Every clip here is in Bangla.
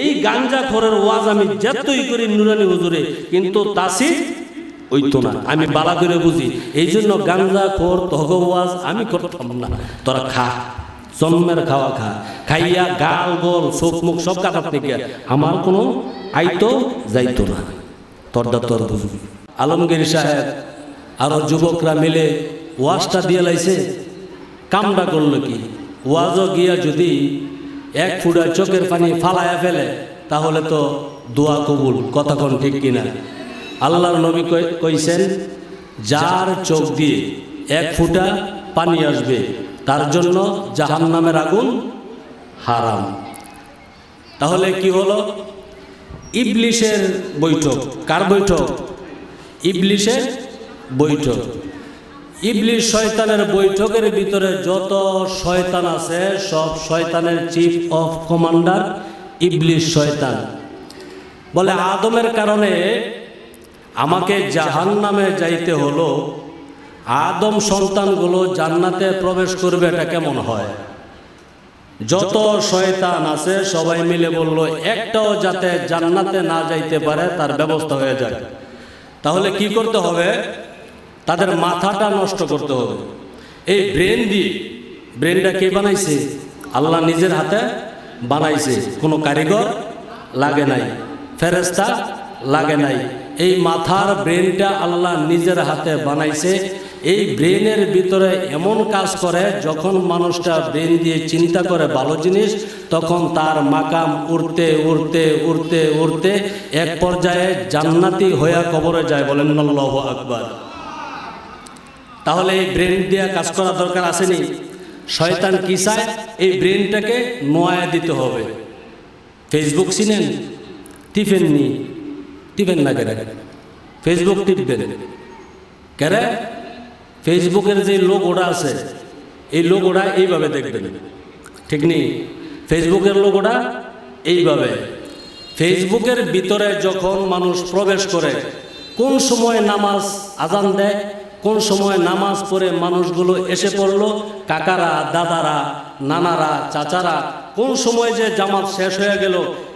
এই গাঞ্জা খরের ওয়াজ আমি যতই করি নুরানি হুজুরে, কিন্তু তাসি ওই তো না। আমি বালা করে বুঝি এই জন্য গাঞ্জা খোর তগ ওয়াজ আমি করতাম না। তোরা খা জন্মের খাওয়া খা, খাইয়া গাল গোল, চোখ মুখ সব কাটার থেকে আমার কোনো আইতো যাইতো না। তোরদা তোর বুঝবি। আলমগীর সাহেব আরও যুবকরা মিলে ওয়াজটা দিয়ে লাইছে। কামটা করল কি? ওয়াজও গিয়া যদি এক ফুটা চোখের পানি ফালায়া ফেলে, তাহলে তো দোয়া কবুল কোন ঠিক কিনা? আল্লাহর নবী কই- কইছেন, যার চোখ দিয়ে এক ফুটা পানি আসবে, তার জন্য জাহান নামের আগুন হারাম। তাহলে কি হলো? ইবলিশের বৈঠক, কার বৈঠক? ইবলিশের বৈঠক। ইবলিশ শয়তানের বৈঠকের ভিতরে যত শয়তান আছে, সব শয়তানের চিফ অফ কমান্ডার ইবলিশ শয়তান। বলে, আদমের কারণে আমাকে জাহান নামে যাইতে হলো। আদম সন্তানগুলো জান্নাতে প্রবেশ করবে, এটা কেমন হয়? যত শয়তান আছে, সবাই মিলে বলল, একটাও যাতে জান্নাতে না যাইতে পারে, তার ব্যবস্থা হয়ে যায় তাহলে কি করতে হবে? তাদের মাথাটা নষ্ট করতে হবে। এই ব্রেন দিয়ে ব্রেনটা কে বানাইছে? আল্লাহ নিজের হাতে বানাইছে। কোনো কারিগর লাগে নাই ফেরেস্তা লাগে নাই। এই মাথার ব্রেনটা আল্লাহ নিজের হাতে বানাইছে। এই ব্রেনের ভিতরে এমন কাজ করে, যখন মানুষটা ব্রেন দিয়ে চিন্তা করে ভালো জিনিস, তখন তার মাকাম উড়তে উড়তে উড়তে উড়তে এক পর্যায়ে জান্নাতি হইয়া কবরে যায়। বলেন আল্লাহ আকবার। তাহলে এই ব্রেন দিয়ে কাজ করা দরকার আসেনি। শয়তান কি চায়? এই ব্রেনটাকে নোয়া দিতে হবে। ফেসবুক চিনেন? টিফেন নি টিফেন না কেন ফেসবুক টিপবেন। কেন ফেসবুকের যে লোক ওটা আছে, এই লোক ওটা এইভাবে দেখবেন। ঠিক নেই? ফেসবুকের লোক ওটা এইভাবে। ফেসবুকের ভিতরে যখন মানুষ প্রবেশ করে, কোন সময় নামাজ আজান দেয়? কোন সময় নামাজ পড়ে মানুষগুলো এসে পড়ল, কাকারা, দাদারা, নানারা, চাচারা, কোন সময় যে জামাত শেষ হয়ে গেল,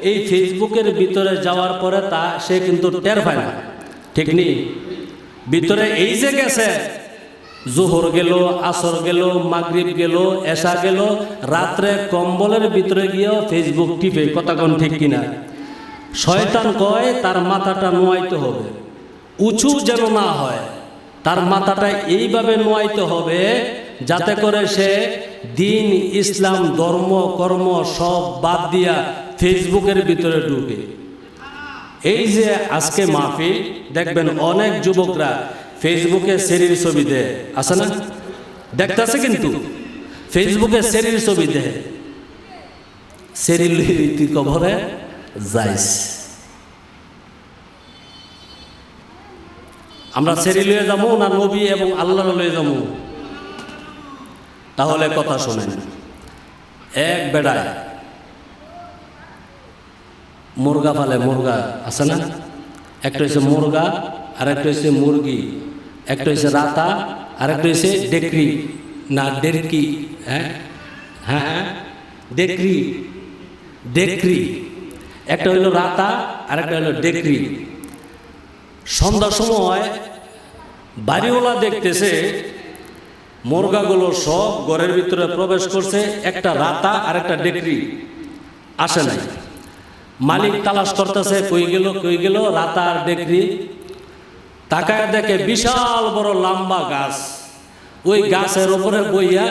এই ফেসবুকের ভিতরে যাওয়ার পরে তা সে কিন্তু টের পায় না। ঠিক নেই ভিতরে এই যে গেছে, জোহর গেল, আসর গেল, মাগরিব গেল এসা গেল, রাত্রে কম্বলের ভিতরে গিয়েও ফেসবুক টিপে কোন ঠিক কিনা? শয়তান কয়, তার মাথাটা নোয়াইতে হবে, উঁচু যেন না হয়। তার মাথাটা এইভাবে নোয়াইতে হবে যাতে করে সে দিন, ইসলাম, ধর্ম, কর্ম সব বাদ দিয়া ফেসবুকের ভিতরে ঢুকে। এই যে আজকে মাহফিল, দেখবেন অনেক যুবকরা ফেসবুকে সেরির ছবি দেয়। আছে না? দেখতেছে কিন্তু। ফেসবুকে সেরির ছবি দেয়। সেরির তুই কবরে যাইস। আমরা সেরি লয়ে যাব না নবী এবং আল্লাহ লয়ে যাব। তাহলে কথা শোনেন। এক বেড়ায়। মুরগা ফালে মুরগা আছে না? একটা হচ্ছে মুরগা আর একটা হচ্ছে মুরগি একটা হচ্ছে রাতা আর একটা হচ্ছে ডেকরি। না ডেরকি হ্যাঁ? হ্যাঁ হ্যাঁ? ডেকরি। ডেকরি। একটা হইল রাতা আর একটা হইল ডেকরি। সন্ধ্যার সময় বাড়িওয়ালা দেখতেছে মুরগাগুলো সব ঘরের ভিতরে প্রবেশ করছে, একটা রাতা আর একটা ডেকরি। আসে নাই। মালিক তালাশ করতেছে, কই গেল কই গেল, রাতা আর ডেকরি। তাকায় দেখে বিশাল বড় লম্বা গাছ। ওই গাছের ওপরে বইয়া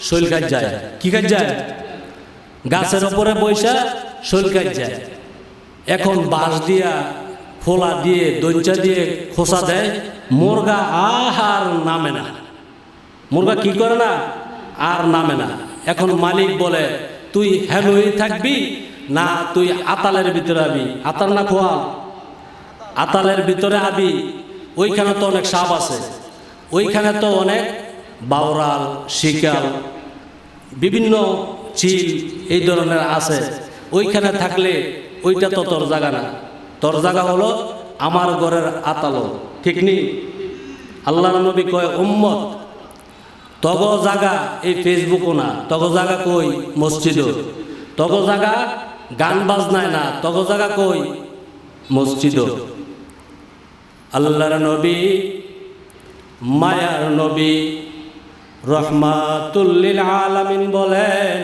শৈল কাজ যায়। কি কাজ যায়? গাছের ওপরে বইসা শৈল কাজ যায়। এখন বাঁশ দিয়া ফোলা দিয়ে দঞ্চা দিয়ে খোসা দেয়, মুরগা আহার নামে না। মুরগা কি করে না? আর নামে না। এখন মালিক বলে, তুই হেলুই থাকবি না তুই আতালের ভিতরে আবি? আতাল না খোয়া আতালের ভিতরে আবি। ওইখানে তো অনেক সাপ আছে, ওইখানে তো অনেক বাউরাল শিকাল, বিভিন্ন চিল এই ধরনের আছে। ওইখানে থাকলে ওইটা তো তোর জায়গা না। তোর জায়গা হলো আমার ঘরের আতালো। ঠিক নেই? আল্লাহ নবী কয়, উম্মত, তগ জাগা এই ফেসবুকও না, তগ জাগা কই? মসজিদও। তগ জাগা গান বাজনায় না, তগ জায়গা কই? মসজিদ আল্লাহর নবী, মায়ার নবী রহমাতুল্লিল আলামিন বলেন,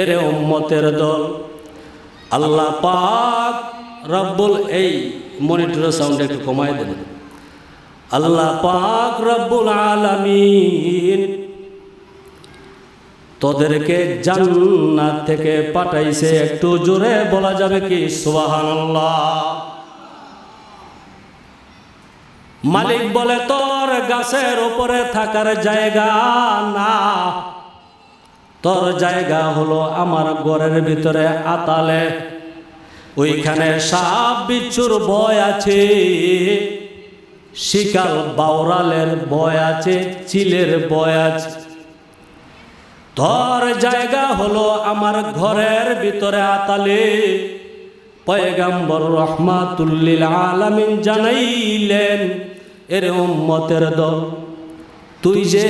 এরে উম্মতের দল, আল্লাহ পাক রব্বুল এই মনিটরের সাউন্ড একটু কমায় দেন। আল্লাহ পাক রব্বুল আলামিন তোদেরকে জান্নাত থেকে পাঠাইছে। একটু জোরে বলা যাবে কি? সুবহানাল্লাহ। মালিক বলে, তোর গাছের উপরে থাকার জায়গা না। তোর জায়গা হলো আমার ঘরের ভিতরে আতালে। ওইখানে সাপ বিচ্ছুর বয় আছে, শিকাল বাউরালের বয় আছে, চিলের বয় আছে। তোর জায়গা হলো আমার ঘরের ভিতরে আতালে, পয়গাম্বর রহমাতুল্লিল আলামিন জানাইলেন, এর উম্মতের দল, তুই যে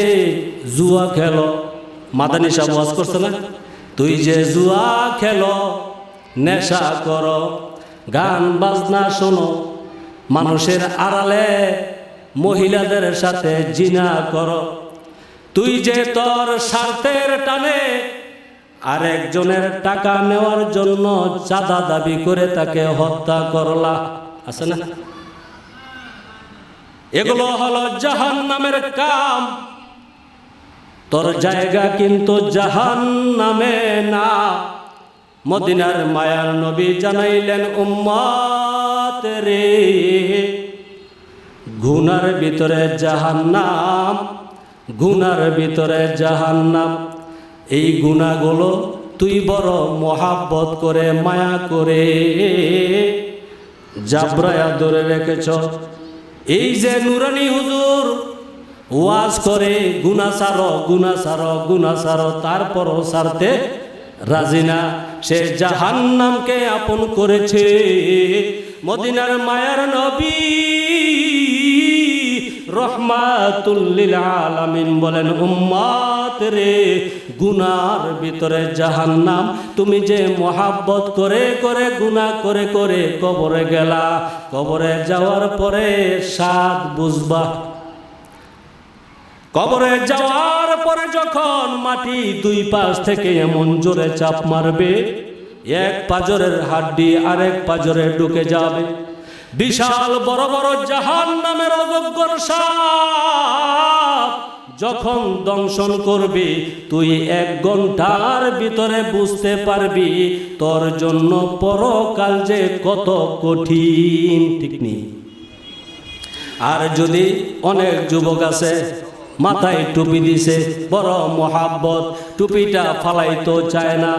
জুয়া খেলো, মাদানি সাহেব করছে না? তুই যে জুয়া খেলো নেশা করো, গান, বাজনা শোনো। মানুষের আড়ালে মহিলাদের সাথে জিনা করো। তুই যে তোর স্বার্থের টানে আরেকজনের টাকা নেওয়ার জন্য চাঁদা দাবি করে তাকে হত্যা করলা। আছে না? এগুলো হলো জাহান নামের কাম। তোর জায়গা কিন্তু জাহান নামে না। মদিনার মায়ার নবী জানাইলেন, উম্মত রে, গুনার ভিতরে জাহান্নাম, গুনার ভিতরে জাহান্নাম। এই গুণাগুলো তুই বড় মহাব্বত করে, মায়া করে জাবরায়া ধরে রেখেছ। এই যে নুরানি হুজুর ওয়াজ করে গুনা সারো গুনা সারো গুনা সারো, তারপরও সারতে রাজি না। সে জাহান্নামকে আপন করেছে। মদিনার মায়ার নবী রহমাতুল্লিল আলামিন বলেন উম্মাত রে, গুনার ভিতরে জাহান্নাম। তুমি যে মহাব্বত করে করে, গুনাহ করে করে কবরে গেলা, কবরে যাওয়ার পরে স্বাদ বুঝবা কবরে যাওয়ার পরে যখন মাটি দুই পাশ থেকে এমন জোরে চাপ মারবে, এক পাজরের হাড্ডি আরেক পাজরে ঢুকে যাবে। বিশাল বড় বড় জাহান নামের যখন দংশন করবি, তুই এক ঘণ্টার ভিতরে বুঝতে পারবি তোর জন্য পরকাল যে কত কঠিন, ঠিক নেই। আর যদি অনেক যুবক আছে মাথায় টুপি দিছে, বড় মোহাব্বত। টুপিটা ফালাইতো চায় না।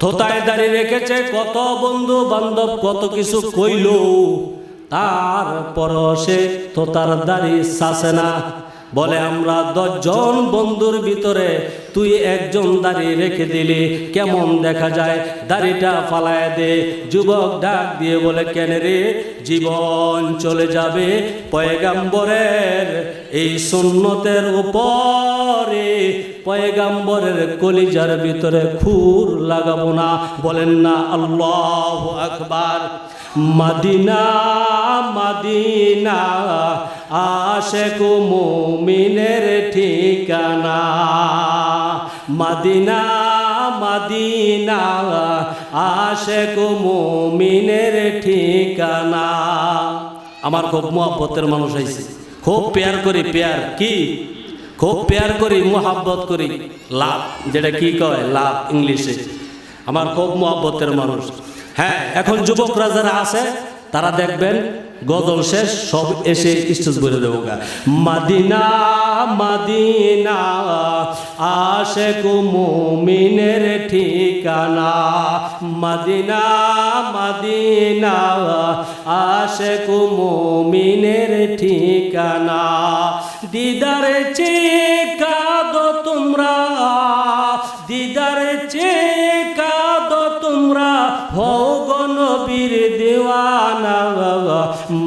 থোতায় দাঁড়িয়ে রেখেছে, কত বন্ধু বান্ধব কত কিছু কইল। তারপর সে থোতার দাঁড়িয়ে সাসে না। বলে, আমরা দশজন বন্ধুর ভিতরে তুই একজন দাড়ি রেখে দিলি। কেমন দেখা যায়? দাড়িটা ফালায় দে। যুবক ডাক দিয়ে বলে, কেন রে? জীবন চলে যাবে পয়গাম্বরের এই সুন্নতের উপরে। পয়গাম্বরের কলিজার ভিতরে খুর লাগাবো না। বলেন না, আল্লাহ আকবার। মাদিনা মাদিনা, আশেক মুমিনের ঠিকানা। মাদিনা মাদিনা, আশেক মুমিনের ঠিকানা। আমার খুব মহব্বতের মানুষ হয়েছে খুব পেয়ার করি, পেয়ার কি? খুব পেয়ার করি, মোহাব্বত করি। লাভ, যেটা কি কয়? লাভ, ইংলিশে। আমার খুব মোহাব্বতের মানুষ। হ্যাঁ এখন যুবকরা যারা আছে, তারা দেখবেন গজল শেষ, সব এসে স্টেজ বলে দেবো মাদিনা মাদিনা আশে মুমিনের ঠিকানা। মাদিনা মাদিনা আশে মুমিনের ঠিকানা। দিদারে চে কাদো তোমরা। দিদারে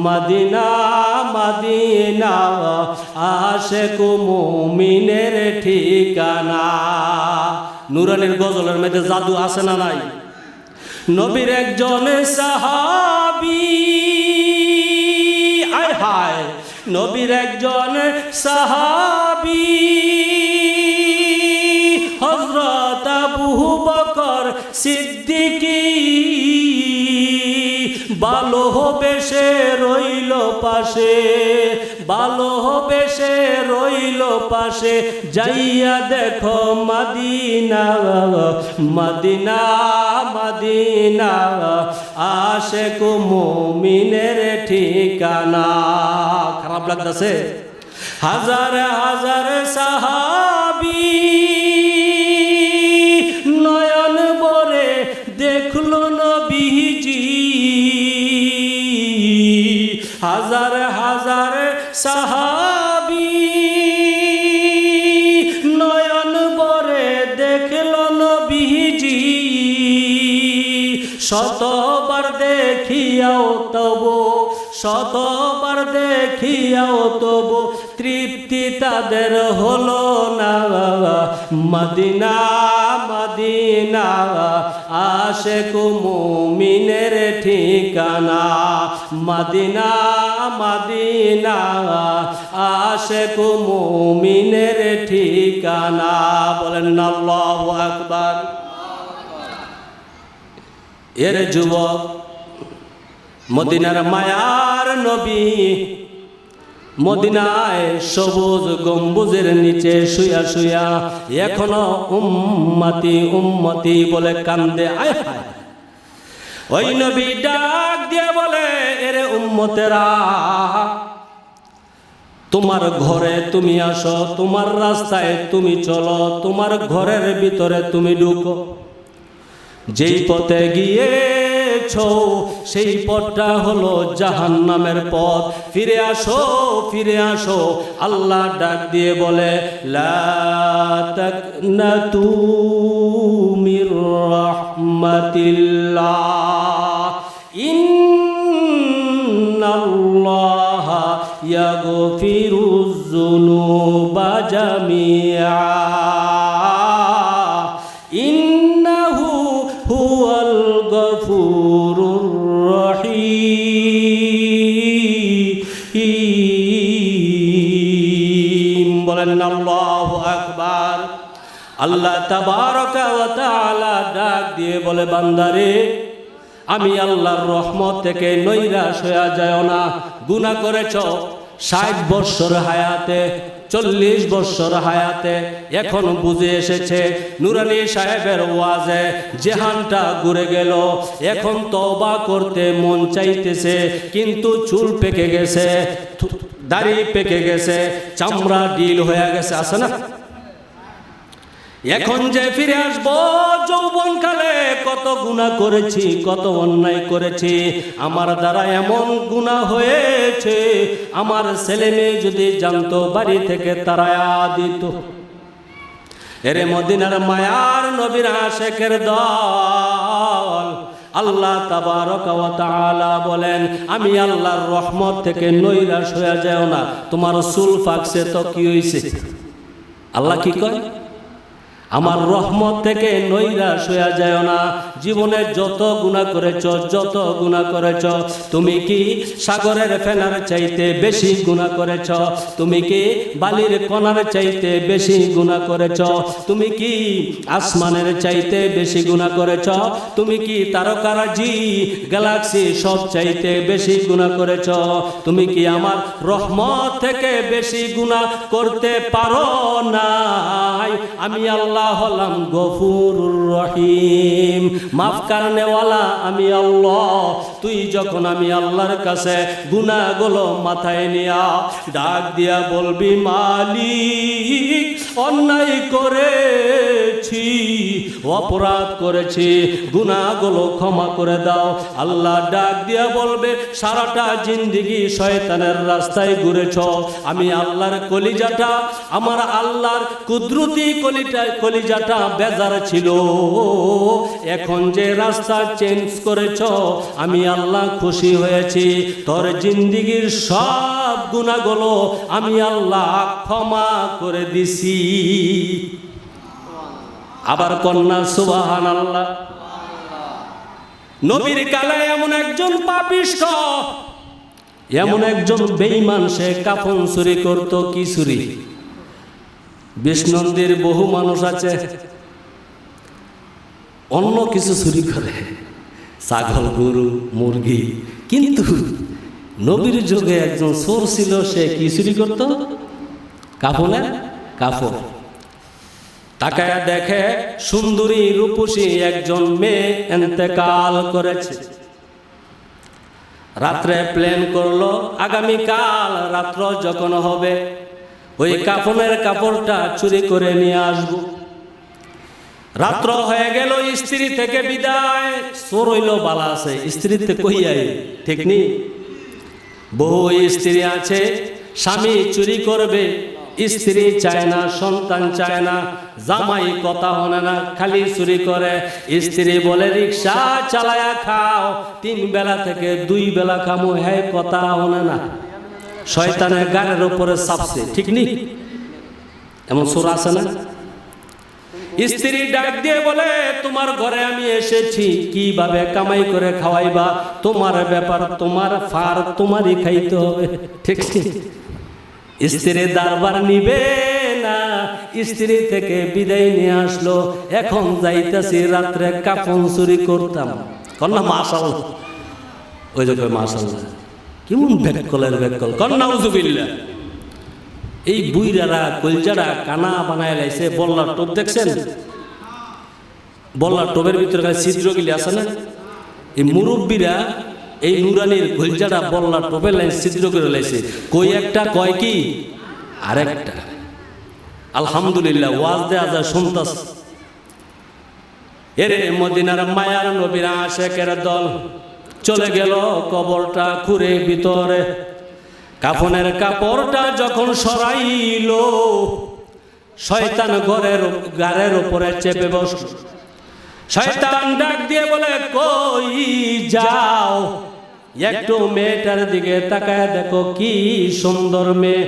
মদিনা মদিনা, আশেক মুমিনের ঠিকানা। নুরানির গজলের মধ্যে জাদু আছে না নাই? নবীর একজন সাহাবি। আয় হায়, নবীর একজন সাহাবি। ভালো বেশে রইল পাশে ভালো বেশে রইল পাশে, যাইয়া দেখো মাদিনা মাদিনা মাদিনা আশে কুমিনের ঠিকানা। খারাপ লাগতেছে। হাজার হাজার সাহাবি সাহাবি নয়ন বরে দেখল নবীজি। শতবার দেখিয়াও তবু শতবার দেখিয়াও তবু তৃপ্তি তাদের হলো না। মদিনা মদিনা আশে কুমিনের ঠিকানা। মদিনা মদিনা আশে কুমিনের ঠিকানা। বলেন আল্লাহু আকবার। এর যুবক মদিনার মায়ার নবী মদিনায় সবুজ গম্বুজের নিচে শুয়া শুয়া এখনও উম্মতি উম্মতি বলে কান্দে। আয় হায়। ওই নবী ডাক দিয়ে বলে এরে উম্মতেরা তোমার ঘরে তুমি আসো তোমার রাস্তায় তুমি চলো তোমার ঘরের ভিতরে তুমি ঢুকো। যেই পথে গিয়েছ সেই পথটা হলো জাহান নামের পথ। ফিরে আসো ফিরে আসো, আল্লাহ ডাক দিয়ে বলে, লা তাকনাতু মির রাহমাতিল্লাহ, ইন্নাল্লাহা ইয়াগফিরুজ জামিআ। আল্লাহ ডাক দিয়ে বলে, বান্দারে, আমি আল্লাহর রহমত থেকে নৈরাশ হয়ে যায় না, গুনাহ করেছ ষাট বৎসর হায়াতে, চল্লিশ বৎসর হায়াতে, এখন বুঝে এসেছে নুরানি সাহেবের ওয়াজে জেহানটা ঘুরে গেল। এখন তবা করতে মন চাইতেছে, কিন্তু চুল পেকে গেছে দাড়ি পেকে গেছে, চামড়া ডিল হয়ে গেছে, আছে না? এখন যে ফিরে আসব যৌবন কালে কত গুণা করেছি কত অন্যায় করেছি। আমার দ্বারা এমন গুণা হয়েছে আমার ছেলে মেয়ে যদি জানতো বাড়ি থেকে তারা দিত। এরে মদিনার মায়ার নবীর আশেকের দল আল্লাহ তাবারক ওয়া তাআলা বলেন আমি আল্লাহর রহমত থেকে নৈরাশ হয়ে যাও না। তোমার চুল ফাকছে তো কি হয়েছে আল্লাহ কি কয়? আমার রহমত থেকে নৈরা শোয়া যায় না। জীবনে যত গুণা করেছ, যত গুণা করেছ, তুমি কি সাগরের ফেনার চাইতে বেশি গুণা করেছ? তুমি কি বালির কণার চাইতে বেশি গুণা করেছ? তুমি কি আসমানের চাইতে বেশি গুণা করেছ? তুমি কি তারকারাজি গ্যালাক্সি সব চাইতে বেশি গুণা করেছ? তুমি কি আমার রহমত থেকে বেশি গুণা করতে পারো নাই? আমি আল্লাহ হলাম গফুরুর রহিম। মাফ কারণেওয়ালা, আমি আল্লাহ। তুই যখন আমি আল্লাহর কাছে গুনাহগুলো মাথায় নিয়া ডাক দিয়া বলবি, মালিক, অন্যায় করেছি, অপরাধ করেছি, গুনাহগুলো ক্ষমা করে দাও। আল্লাহ ডাক দিয়া বলবে, সারাটা জিন্দিগি শয়তানের রাস্তায় ঘুরেছ। আমি আল্লাহর কলিজাটা, আমার আল্লাহর কুদরতি কলিটা কলিজাটা বেজার ছিল। এখন যে রাস্তা চেঞ্জ করেছ, আমি আল্লাহ খুশি হয়েছি। তোর জিন্দিগির সব গুণাগুলো আমি আল্লাহ ক্ষমা করে দিছি। আবার কন্যা সুবাহান আল্লাহ নবীর কালে এমন একজন পাপিষ্ঠ, এমন একজন বেঈমান, সে কাফন চুরি করত, কি চুরি? বিষ্ণন্দির বহু মানুষ আছে। অন্য কিছু চুরি করে। ছাগল, গরু, মুরগি। কিন্তু নবীর যুগে একজন চোর ছিল, সে কি চুরি করত? কাপড়ের কাপড় তাকায়া দেখে সুন্দরী রূপসী একজন মেয়ে এন্তেকাল করেছে। রাত্রে প্ল্যান করল, আগামীকাল রাত্র যখন হবে, ওই কাফনের কাপড়টা চুরি করে নিয়ে আসব। রাত্র হয়ে গেল, স্ত্রী থেকে বিদায়। চোর হইল, বালা আছে। স্ত্রীতে কইয়াই ঠিক নি? বহু স্ত্রী আছে, স্বামী চুরি করবে। স্ত্রী চায় না, সন্তান চায় না, জামাই কথা হনে না, খালি চুরি করে। স্ত্রী বলে, রিক্সা চালায়া খাও। তিন বেলা থেকে দুই বেলা খামো হ্যাঁ কথা হনে না। শয়তানের গানের উপরে চাপছে, ঠিক নি? এমন সোর আছে না? স্ত্রী ডাক দিয়ে বলে, তোমার ঘরে আমি এসেছি, কীভাবে কামাই করে খাওয়াইবা? তোমার ব্যাপার, তোমার ফার তোমারই খাইতে হবে। ঠিক? স্ত্রী দারবার নিবে না, স্ত্রী থেকে বিদায় নিয়ে আসলো। এখন যাইতেছি, রাত্রে কাপন চুরি করতাম। কন্যা মাসাল ওই যে মাসাল কেমন ব্যাককলের ব্যাককল? কন্যা উজুবিল্লা এই বুইরারা, কলজারা কানা বানায় লাইছে বল্লার টোপ দেখছেন? বল্লার টোপের ভিতরে খালি ছিদ্রগুলি আছে না? এই মুরব্বীরা, এই নুরানির কলজারা বল্লার টোপের লাইন ছিদ্র করে লাইছে। কই একটা, কয় কি? আরেকটা। আলহামদুলিল্লাহ, ওয়াজ দেয়া যায়, শুনতাস। এরে মদিনার মায়ার নবীরা আশেকের দল। চলে গেল কবরটা খুঁড়ে ভিতরে। কাফনের কাপড়টা যখন সরাইল, শয়তান ঘরের গাড়ের উপরে চেপে বসল। শয়তান ডাক দিয়ে বলে, কই যাও? একটু মেয়েটার দিকে তাকায় দেখো, কি সুন্দর মেয়ে।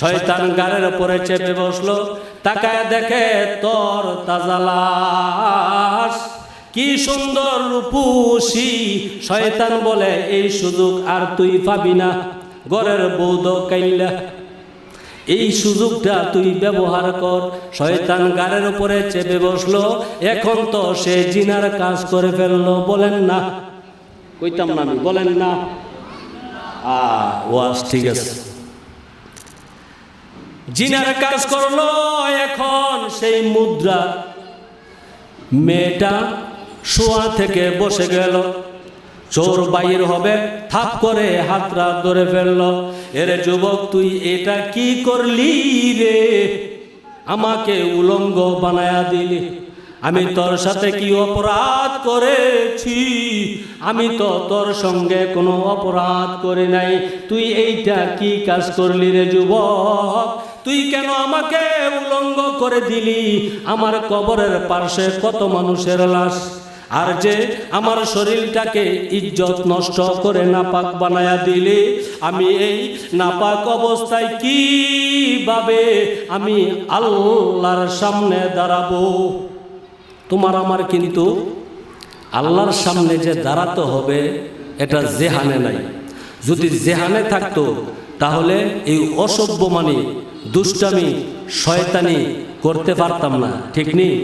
শয়তান গাড়ের উপরে চেপে বসল, তাকায় দেখে তোর তাজালাস কি সুন্দর রূপসী। শয়তান বলে, এই সুযোগ আর তুই পাবি না। গড়ের বৌদ কাইল্লা। এই সুযোগটা তুই ব্যবহার কর। শয়তান গাড়ের উপরে চেপে বসল। এখন তো সে জিনার কাজ করে ফেলল। বলেন না। কইতাম না বলেন না। আ, ওয়াজ ঠিক আছে। জিনার কাজ করল, এখন সেই মুদ্রা। মেয়েটা শোয়া থেকে বসে গেল। চোর বাইর হবে, থাপ করে হাতরা ধরে ফেলল। এরে যুবক, তুই এটা কি করলি রে? আমাকে উলঙ্গ বানায়া দিলি। আমি তোর সাথে কি অপরাধ করেছি? আমি তো তোর সঙ্গে কোনো অপরাধ করি নাই। তুই এইটা কি কাজ করলি রে যুবক? তুই কেন আমাকে উলঙ্গ করে দিলি? আমার কবরের পাশে কত মানুষের লাশ? আর যে আমার শরীরটাকে ইজ্জত নষ্ট করে নাপাক বানায়া দিলে, আমি এই নাপাক অবস্থায় কীভাবে আমি আল্লাহর সামনে দাঁড়াবো? তোমার আমার কিন্তু আল্লাহর সামনে যে দাঁড়াতে হবে, এটা জেহানে নাই। যদি জেহানে থাকতো, তাহলে এই অসভ্য মানে দুষ্টামি, শয়তানি করতে পারতাম না, ঠিক নেই?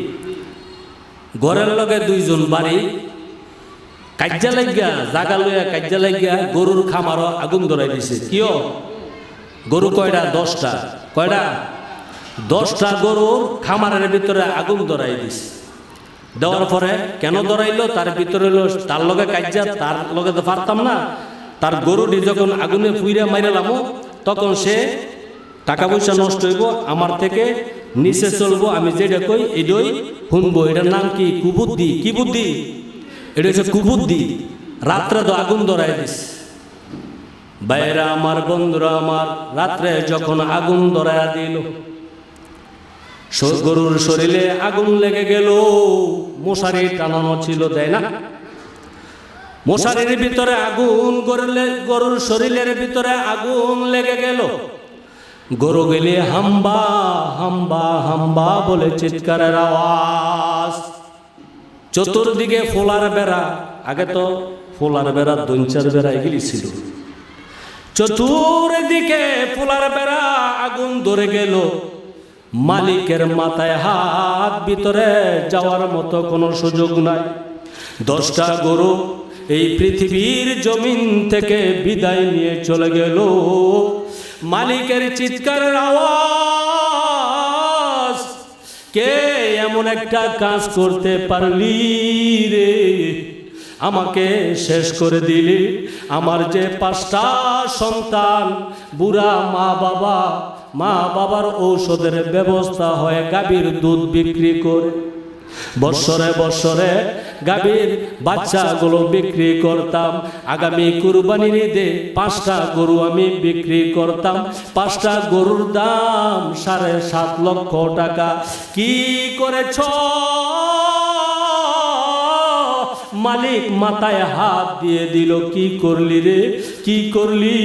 ঘরের লগে দুইজন বাড়ি। কাজ্যা লাগিয়া, জাগা লইয়া কাজ্যা লাগিয়া গরুর খামারও আগুন ধরাই দিছে। কিয়? গরু কয়টা? দশটা। কয়টা? দশটা গরুর খামারের ভিতরে আগুন ধরাই দিছে। দেওয়ার পরে কেন ধরাইলো? তার ভিতরে তার লগে কাজ্যা তার লগে তো পারতাম না। তার গরুটি যখন আগুনে ফুইরা মাইরালাম তখন সে টাকা পয়সা নষ্ট হইব, আমার থেকে নিচে চলবো, আমি যেটা কই এটাই শুনব। এটার নাম কি? কুবুদ্ধি। কি বুদ্ধি এটা হচ্ছে কুবুদ্ধি। রাত্রে তো আগুন ধরাই দিস। বাইরা আমার বন্ধুরা আমার রাত্রে যখন আগুন ধরাইয়া দিল গরুর শরীরে আগুন লেগে গেল। মশারি টানানো ছিল, তাই না? মশারির ভিতরে আগুন গরুর শরীরের ভিতরে আগুন লেগে গেল। গরু গেলে হাম্বা হাম্বা হাম্বা বলে চিৎকারের আওয়াজ। চতুর্দিকে ফোলার বেড়া। আগে তো ফুলার বেড়া দঞ্চার বেড়া এগুলি ছিল। চতুর্দিকে ফুলার বেড়া, আগুন ধরে গেল। মালিকের মাথায় হাত ভিতরে যাওয়ার মতো কোনো সুযোগ নাই। দশটা গরু এই পৃথিবীর জমিন থেকে বিদায় নিয়ে চলে গেল। মালিকের চিৎকারের আওয়াজ। কে এমন একটা কাজ করতে পারলি রে? আমাকে শেষ করে দিলি। আমার যে পাঁচটা সন্তান, বুড়া মা বাবা, মা বাবার ঔষধের ব্যবস্থা হয় গাভীর দুধ বিক্রি করে বৎসরে বছরে গাভীর বাচ্চাগুলো বিক্রি করতাম। আগামী কুরবানির ঈদে পাঁচটা গরু আমি বিক্রি করতাম। পাঁচটা গরুর দাম সাড়ে সাত লক্ষ টাকা। কি করেছ? মালিক মাথায় হাত দিয়ে দিল, কি করলি রে? কি করলি?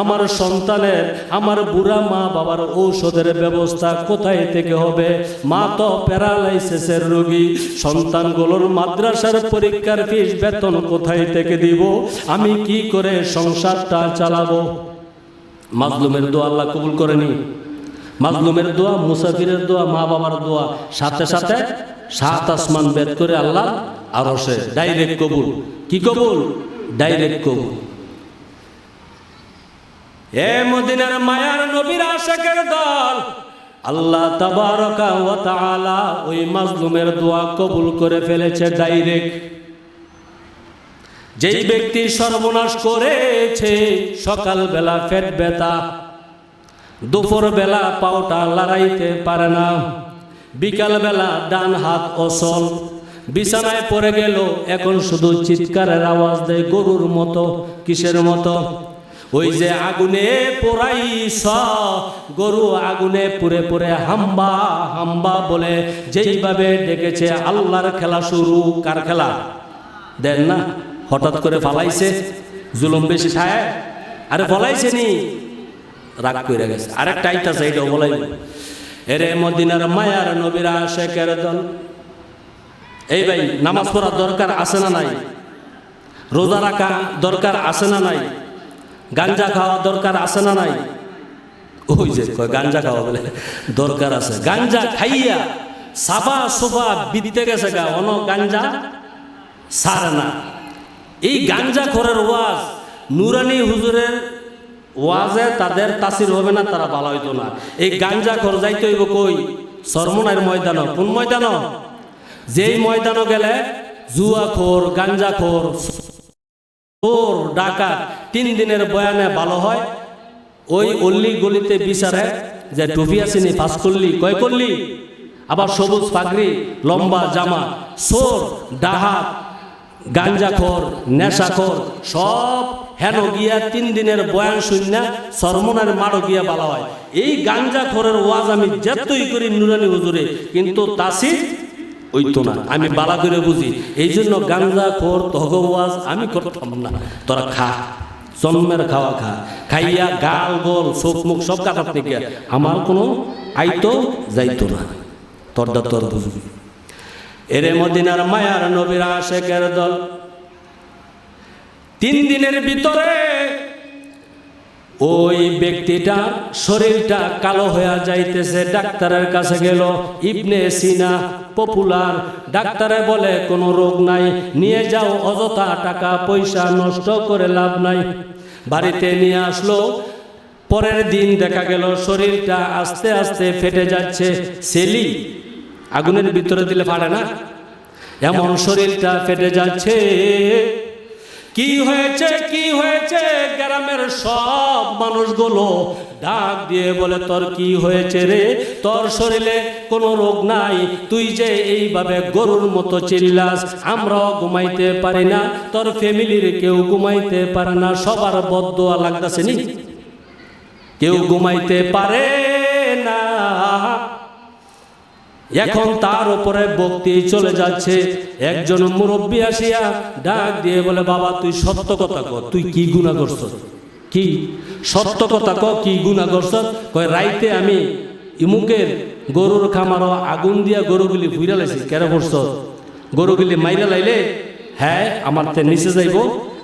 আমার সন্তানের, আমার বুড়া মা বাবার ঔষধের ব্যবস্থা কোথায় থেকে হবে? মা তো প্যারালাইসিসের রোগী। সন্তানগুলোর মাদ্রাসার পরীক্ষার ফিস বেতন কোথায় থেকে দিব? আমি কি করে সংসারটা চালাবো? মাজলুমের দোয়া আল্লাহ কবুল করেনি মাজলুমের দোয়া, মুসাফিরের দোয়া, মা বাবার দোয়া, সাথে সাথে সাত আসমান বেদ করে আল্লাহ আর সে ডাইরেক্ট কবুল। কি কবুল? ডাইরেক্ট কবুল। এ মদিনার মায়ার নবীর আশাকের দল, আল্লাহ তাবারকা ওয়া তাআলা ওই মাজলুমের দোয়া কবুল করে ফেলেছে ডাইরেক্ট যেই ব্যক্তি সর্বনাশ করেছে, সকালবেলা পেট ব্যথা দুপুর বেলা পাওটা লড়াইতে পারে না বিকাল বেলা ডান হাত অসল বিছানায় পড়ে গেল, এখন শুধু চিৎকারের আওয়াজ দেয় গরুর মতো, কিসের মতো? ওই যে আগুনে পোড়াইছ, গরু আগুনে পুরে পুরে হাম্বা হাম্বা বলে, যেইভাবে ডেকেছে আল্লাহর খেলা শুরু, কার খেলা? দেন না, হঠাৎ করে ফালাইছে, জুলুম বেশি খায় আরে ফলাইছে নি? রাগ করে গেছে। আরেকটা আইতাছে, এইটাও বলাই এরে মদিনার মায়ার নবীরা শেখের দল এই ভাই, নামাজ পড়ার দরকার আছে না নাই? রোজা রাখা দরকার আছে না নাই? গাঞ্জা খাওয়া দরকার আছে না নাই? ওই যে গাঞ্জা খাওয়া বলে দরকার আছে। গাঞ্জা খাইয়া সাফা সোফা বিদিতে গেছে গা, অন গাঞ্জা? সার না। এই গাঞ্জা খোরের ওয়াজ, নুরানি হুজুরের ওয়াজে তাদের তাসির হবে না, তারা ভালো হইতো না। এই গাঞ্জা খোর যাইতে হইব কই? সরমনার ময়দান। কোন ময়দান? যেই ময়দান গেলে জুয়া খোর গাঞ্জা খোর ওর ডাকা তিন দিনের বয়ানে ভালো হয়, ওই অল্লি গলিতে বিচারে যে টুপি আসেনি পাস করলি কয় করলি, আবার সবুজ পাগড়ি, লম্বা জামা সোর ডাহাত গাঞ্জাখোর, নেশাখোর, সব হেন গিয়া তিন দিনের বয়ান শূন্য সরমনার মারো গিয়া বলা হয়। এই গাঞ্জাখোরের ওয়াজ আমি যেতই করি নুরানি হুজুরে, কিন্তু তাসি ওই তো না। আমি বালা করে বুঝি। এই জন্য গাঞ্জা, খোর তগ ওয়াজ আমি করতাম না। তোরা খা। জন্মের খাওয়া খা। খাইয়া গাল, গোল, চোখ, মুখ সব কাটার থেকে আমার কোনো আইতো যাইতো না। তোরটা তোর বুঝবি। এরে মদিনার মায়ার নবীর আশেকের দল। তিন দিনের ভিতরে ওই ব্যক্তিটা শরীরটা কালো হয়ে যাইতেছে। ডাক্তারের কাছে গেল, ইবনে সিনা পপুলার ডাক্তারে বলে, কোনো রোগ নাই, নিয়ে যাও অযথা টাকা, পয়সা নষ্ট করে লাভ নাই। বাড়িতে নিয়ে আসলো, পরের দিন দেখা গেল শরীরটা আস্তে আস্তে ফেটে যাচ্ছে, সেলি। আগুনের ভিতরে দিলে পারে না? এমন শরীরটা ফেটে যাচ্ছে। কি হয়েছে কি হয়েছে? গ্রামের সব মানুষগুলো ডাক দিয়ে বলে, তোর কি হয়েছে রে? তোর শরীরে কোনো রোগ নাই? তুই যে এইভাবে গরুর মতো চিল্লাস, আমরাও ঘুমাইতে পারি না। তোর ফ্যামিলির কেউ ঘুমাইতে পারে না। সবার বদোয়া লাগতেছে নি? কেউ ঘুমাইতে পারে না। এখন তার উপরে ভক্তি চলে যাচ্ছে। একজন মুরব্বী আসিয়া ডাক দিয়ে বলে, বাবা, তুই সত্য কথা ক তুই কি গুণা করছ কি? সত্য কথা ক কি গুণা করছ কয় রাইতে আমি ইমুকের গরুর খামার আগুন দিয়া গরুগুলি ফুইরা লাইছি, কেন করছ গরুগুলি মাইরা লাইলে হ্যাঁ আমার তে নিচে যাইব,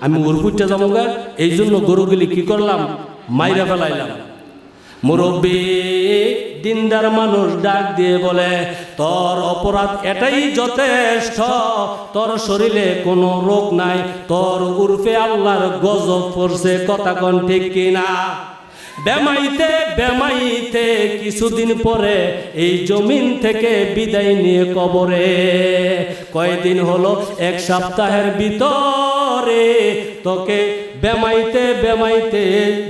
আমি উরপুরটা যাব গা এই জন্য গরুগুলি কি করলাম মাইরা ফেলাইলাম। মুরব্বী, দিনদার মানুষ ডাক দিয়ে বলে, তোর অপরাধ এটাই যথেষ্ট। তোর শরীরে কোনো রোগ নাই। তোর উর্ফে আল্লাহর গজব পড়ছে, কথা কোন ঠিক কিনা? বেমাইতে বেমাইতে কিছুদিন পরে এই জমিন থেকে বিদায় নিয়ে কবরে। কয়দিন হলো? এক সপ্তাহের ভিতরে তোকে বেমাইতে বেমাইতে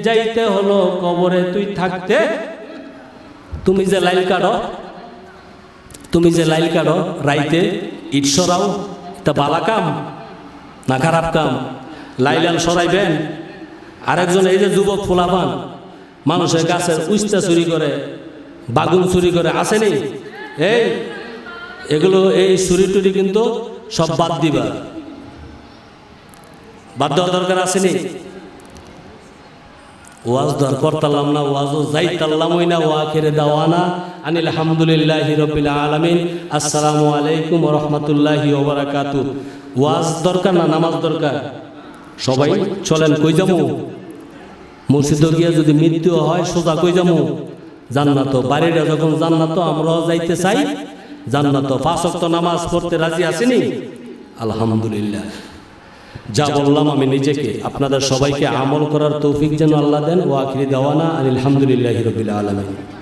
যাইতে হলো কবরে, তুই থাকতে। তুমি যে লাইল কাটো, তুমি যে লাইল কাটো রাইতে ইট সরাও তা বালা কাম না খারাপ কাম? লাইলাল সরাইবেন। আরেকজন এই যে যুবক ফুলাবান, মানুষের গাছের উস্তা চুরি করে, বাগুন চুরি করে আসেনি এই, এগুলো এই চুরি টুরি কিন্তু সব বাদ দিবা। বাদ দেওয়া দরকার আসেনি? ওয়াজ দর করতালাম না, ওয়াজও যাইতাল্লামই না ওয়া খেরে দাওয়ানা। আনিল হামদুলিল্লাহি রবিল আলামিন। আসসালামু আলাইকুম রাহমাতুল্লাহি ওয়া বারাকাতু ওয়াজ দরকার না নামাজ দরকার? সবাই চলেন, কই যাব? মসজিদ গিয়া যদি মৃত্যু হয়, সোজা কই যামু জান্নাত, বাড়িটা যখন জান্নাত, আমরাও যাইতে চাই। জান্নাত, পাঁচ নামাজ পড়তে রাজি আসেনি আলহামদুলিল্লাহ। যা বললাম আমি নিজেকে। আপনাদের সবাইকে আমল করার তৌফিক যেন আল্লাহ দেন। ও আখিরি দেওয়ানা আলহামদুলিল্লাহ রবিল আলমিন।